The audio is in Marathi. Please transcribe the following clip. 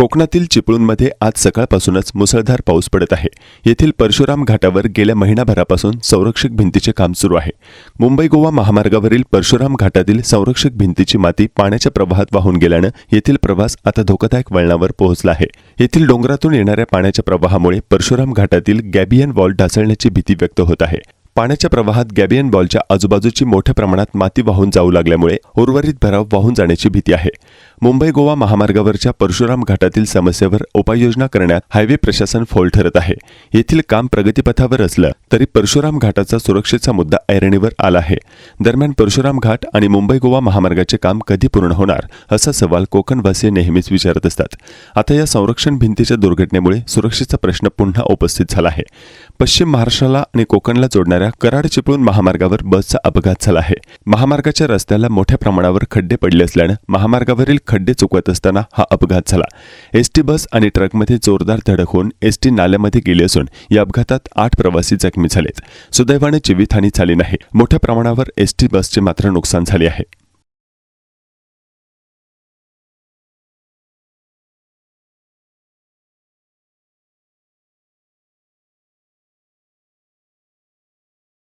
कोकणातील चिपळूणमध्ये आज सकाळपासूनच मुसळधार पाऊस पडत आहे. येथील परशुराम घाटावर गेल्या महिनाभरापासून संरक्षक भिंतीचे काम सुरू आहे. मुंबई गोवा महामार्गावरील परशुराम घाटातील संरक्षक भिंतीची माती पाण्याच्या प्रवाहात वाहून गेल्यानं येथील प्रवास आता धोकादायक वळणावर पोहोचला आहे. येथील डोंगरातून येणाऱ्या पाण्याच्या प्रवाहामुळे परशुराम घाटातील गॅबियन वॉल ढासळण्याची भीती व्यक्त होत आहे. पाण्याच्या प्रवाहात गॅबियन बॉलच्या आजूबाजूची मोठ्या प्रमाणात माती वाहून जाऊ लागल्यामुळे उर्वरित भराव वाहून जाण्याची भीती आहे. मुंबई गोवा महामार्गावरच्या परशुराम घाटातील समस्येवर उपाययोजना करण्यात हायवे प्रशासन फोल ठरत आहे. येथील काम प्रगतीपथावर असलं तरी परशुराम घाटाचा सुरक्षेचा मुद्दा ऐरणीवर आला आहे. दरम्यान परशुराम घाट आणि मुंबई गोवा महामार्गाचे काम कधी पूर्ण होणार असा सवाल कोकणवासीय नेहमीच विचारत असतात. आता या संरक्षण भिंतीच्या दुर्घटनेमुळे सुरक्षेचा प्रश्न पुन्हा उपस्थित झाला आहे. पश्चिम महाराष्ट्राला आणि कोकणला जोडणाऱ्या कराड चिपळूण महामार्गावर बसचा अपघात झाला आहे. महामार्गाच्या रस्त्याला मोठ्या प्रमाणावर खड्डे पडले असल्यानं महामार्गावरील खड्डे चुकवत असताना हा अपघात झाला. एसटी बस आणि ट्रकमध्ये जोरदार धडक होऊन एसटी नाल्यामध्ये गेली असून या अपघातात आठ प्रवासी जखमी झालेत. सुदैवाने जीवितहानी झाली नाही. मोठ्या प्रमाणावर एसटी बसचे मात्र नुकसान झाले आहे.